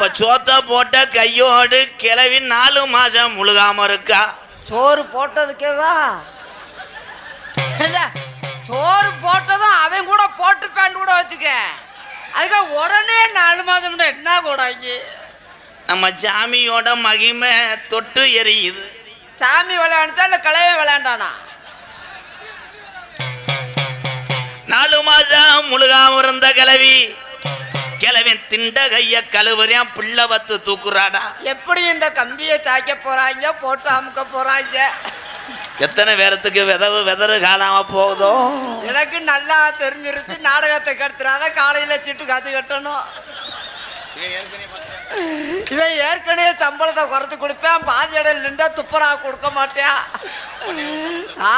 அப்ப சோத்த போட்ட கையோடு கிளவி நாலு மாசம் முழுகாம இருக்கா? சோறு போட்டதுக்கேவா சோறு போட்டதும் அவன் கூட போட்டு பேண்ட் கூட வச்சுக்க. அதுக்கு உடனே நாலு மாதம் என்ன கூடாங்க நம்ம சாமியோட மகிமை தொட்டு எரியுது. சாமி விளையாண்டுச்சா இல்லை கலையை விளையாண்டானா? நாலு மாசம் முழுகாம இருந்த கிளவி கிளவன் திண்ட கைய கழுவுறியான் பிள்ளை வத்து தூக்குறாடா. எப்படி இந்த கம்பியை சாய்க்க போறாங்க போட்டு அமுக்க போறாங்க? எத்தனை பேரத்துக்கு விதவு விதறு காணாம போகுதோ? எனக்கு நல்லா தெரிஞ்சிருச்சு நாடகத்தை கட்டுறாத காலையில சிட்டு காத்து கட்டணும். இவன் ஏற்கனவே சம்பளத்தை குறைச்சு கொடுப்பேன் பாதி இடையில நின்றா துப்புரா கொடுக்க மாட்டேன் ஆ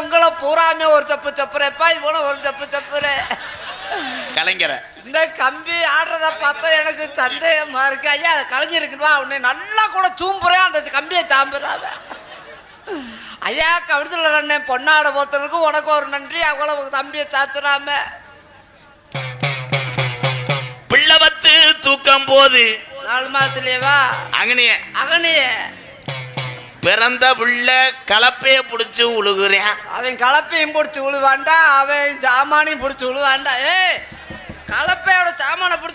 உங்களை பூராமே ஒரு தப்பு தப்புறேப்பா இவனும் ஒரு தப்பு தப்புறே கலைஞரை இந்த கம்பி ஆடுறத பார்த்தா எனக்கு சந்தேகமா இருக்கு. ஐயா கலைஞருக்குவா உன்னை நல்லா கூட தூம்புறேன். அந்த கம்பியை தாம்புறாவ ஐயா கவிதத்தில் அண்ணன் பொன்னாட ஒருத்தருக்கு உனக்கு ஒரு நன்றி. அவ்வளவு தம்பியை சாத்துறாம பிள்ளை வத்து தூக்கம் போது. நாலு மாதத்துலேயேவா அங்கனைய அகனியே. பிறந்த புள்ள கலப்பைய புடிச்சு உழுகுறேன். அவன் கலப்பையும் பிடிச்சி விழுவாண்டா அவன் சாமானையும் பிடிச்சி விழுவாண்டா ஏய்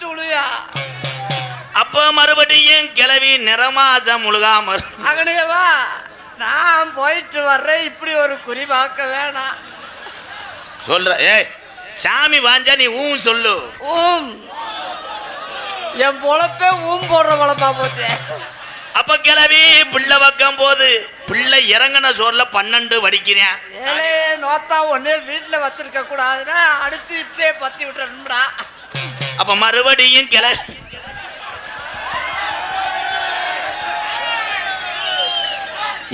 விழுவியா அப்ப மறுபடியும் கிளவி நிறமாசம் முழுகாம இரு- அகனியவா நான் போயிட்டு வர்றேன். இப்படி ஒரு குறி பார்க்க வேணாம். சொல்ற ஏய் சாமி வாஞ்சா நீ ஊன் சொல்லு. ஊம். என் பொழப்பே ஊம் போடுற பொழப்பா போச்சு. அப்ப கிளவி பிள்ளை வைக்கும் போது பிள்ளை இறங்கின சோர்ல பன்னெண்டு வடிக்கிறேன். ஏழே நோத்தா ஒண்ணு வீட்டுல வச்சிருக்க கூடாதுன்னா அடுத்து இப்பே பத்தி விட்டுறணும்டா. அப்ப மறுபடியும் கிள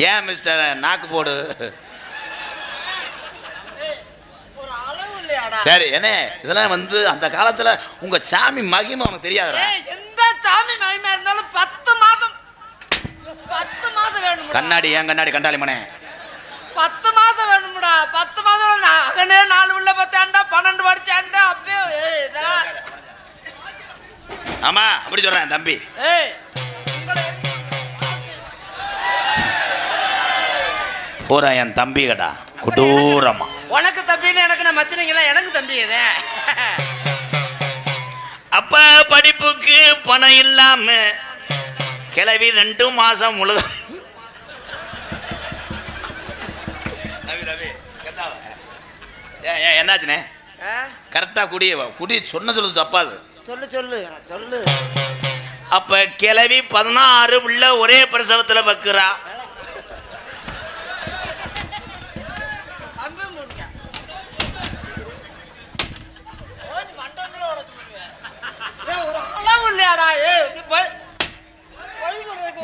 ஏன் மிஸ்டர் நாக்கு போடு. ஒரு அளவு இல்லையாடா. சரி என்ன இதெல்லாம் வந்து அந்த காலத்துல உங்க சாமி மகிமை உனக்கு தெரியாதுடா. எந்த சாமி மகிமையா இருந்தாலும் பத்து மாதம் பத்து மாதம் வேணும் கண்ணாடி ஏன் கண்ணாடி கண்டாளி மனே? பத்து மாதம் வேணும்டா. பத்து மாதம் அகனே நாலு உள்ள பத்தாண்டா பன்னெண்டு படிச்சாண்டா அப்பயே இதெல்லாம் ஆமா அப்படி சொல்றேன் தம்பி. பூரா என் தம்பி கடா கொடூரமா. உனக்கு தம்பின்னு எனக்கு நான் மச்சினீங்களா? எனக்கு தம்பி இது அப்ப படிப்புக்கு பணம் இல்லாம கிளவி ரெண்டு மாசம் முழுக என்னாச்சுனே? ஆ? கரெக்டா குடி குடி சொன்ன சொல்லுது தப்பாது சொல்லு சொல்லு சொல்லு. அப்ப கிளவி பதினாறு உள்ள ஒரே பிரசவத்துல பக்குறா.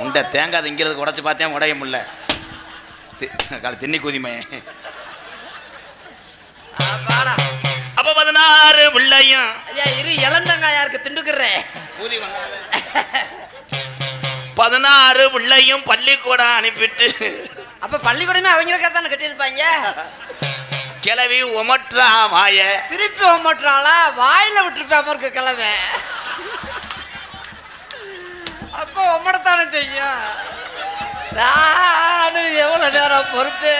உண்டை தேங்காய் திங்கிறதுக்கு உடச்சு பார்த்தேன் உடைய முடியல தின்னி குதிமை ஐயா இரு இளந்தங்காயா இருக்கு திண்டுக்குறேன் பதினாறு பிள்ளையும் பள்ளிக்கூடம் அனுப்பிட்டு. அப்ப பள்ளிக்கூடமே அவங்களுக்கா தானே கட்டியிருப்பாங்க? கிளவி உமற்றா மாய திருப்பி மாட்டாளா வாயில விட்டுருப்பாம இருக்க கிழமை அப்போ உம்மடத்தானே செய்யும்? நானு எவ்வளவு நேரம் பொறுப்பு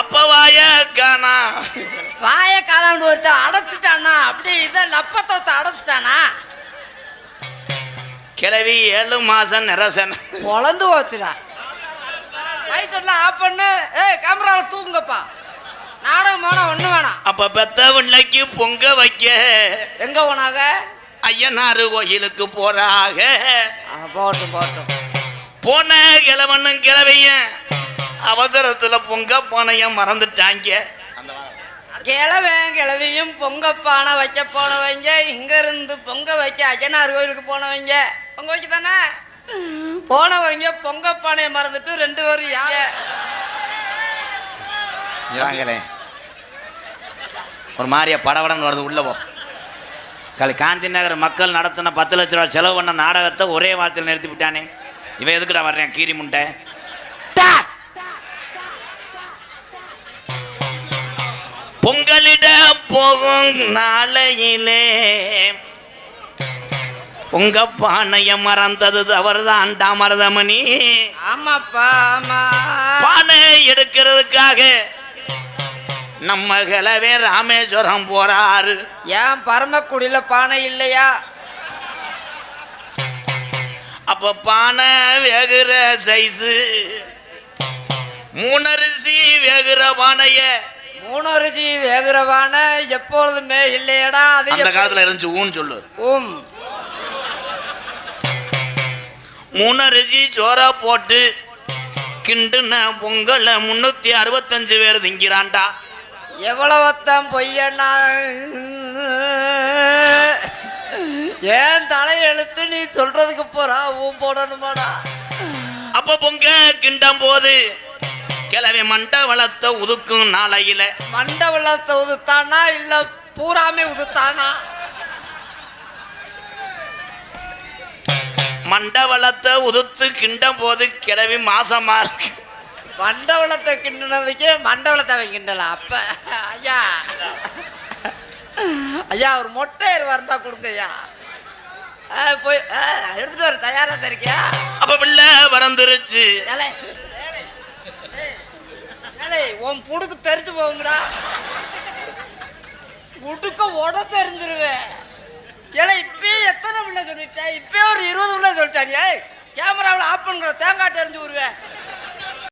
அப்ப வாய காணா. வாய காலாண்டு ஒருத்த அடைச்சிட்டானா? அப்படி இதை லப்பத்தோத்த அடைச்சிட்டானா? கிளவி ஏழு மாசம் நிரசன். பொழந்து போச்சுடா. லைட்டெல்லாம் ஆஃப் பண்ணு. ஏய் கேமராவில் தூங்குங்கப்பா. நாடகம் வேணாம் ஒன்றும் வேணாம். அப்ப பெத்த பிள்ளைக்கு பொங்க வைக்க. எங்க போனாங்க ஐயனாறு கோயிலுக்கு போறாக. ஆ, போகட்டும் போகட்டும். போன கிழவனும் கிழவையும் அவசரத்துல பொங்க போனைய மறந்துட்டாங்க. கிழவன் கிழவியும் பொங்க பானை வைக்க போனவங்க இங்க இருந்து பொங்க வைக்க அஜனார் கோயிலுக்கு போனவங்க. பொங்க வைக்க தானே? போனவங்க பொங்க பானையை மறந்துட்டு ரெண்டு பேரும் யாங்களே ஒரு மாதிரியா படபடன்னு வருது உள்ளவோ கல் காந்தி நகர் மக்கள் நடத்தின பத்து லட்ச ரூபா செலவு பண்ண நாடகத்தை ஒரே வார்த்தையில் நிறுத்தி விட்டானே இவன் எதுக்குடா வர்றேன் கீரி முண்டை? பொங்கலிட போகும் நாளையிலே உங்க பானைய மறந்தது தவறுதான்டா மருதமணி. ஆமாப்பா ஆமா. பானை எடுக்கிறதுக்காக நம்ம கிளவே ராமேஸ்வரம் போறாரு. ஏன் பரமக்குடியில பானை இல்லையா? அப்ப பானை வேகுற சைஸு மூணரிசி வேகுற பானைய மூணு ருச்சி வேகுறவான எப்பொழுதுமே இல்லையடா அது அந்த காலத்துல இருந்துச்சு ஊன்னு சொல்லு. உம் மூணரிசி சோறா போட்டு கிண்டுன பொங்கலை முன்னூத்தி அறுபத்தஞ்சு பேர் திங்கிறான்டா. எவ்வளவுத்தான் பொய்யண்ணா. ஏன் தலையெழுத்து நீ சொல்றதுக்கு போறா ஊன் போடணுமாடா. அப்ப பொங்க கிண்டம் போது கிளவி மண்டை வளர்த்த உதுக்கும் நாளையில. மண்டபலத்தை உதுத்தானா இல்ல பூராமே உதுத்தானா? மண்டை வளர்த்த உதுத்து கிண்டம் போது கிளவி மாசமா இருக்கு. மண்டபலத்தை கிண்டுனதுக்கே மண்டபலத்தை அவன் கிண்டலாம் அப்ப ஐயா. ஐயா ஒரு மொட்டை இருந்தா கொடுங்க ஐயா. போய் எடுத்துட்டு வர தயாரா இருக்கியா? அப்ப பிள்ளை பறந்துருச்சு ஏலே, உன் புடுக்கு தெரிஞ்சு போகுங்கடா புடுக்க உட தெரிஞ்சிருவேன் ஏலே இப்பயே எத்தனை பிள்ளை சொல்லிட்டேன் இப்பயே ஒரு இருபது பிள்ளை சொல்லிட்டான். ஏய் கேமராவில் ஆஃப் பண்ணுற தேங்காய் தெரிஞ்சு விடுவேன்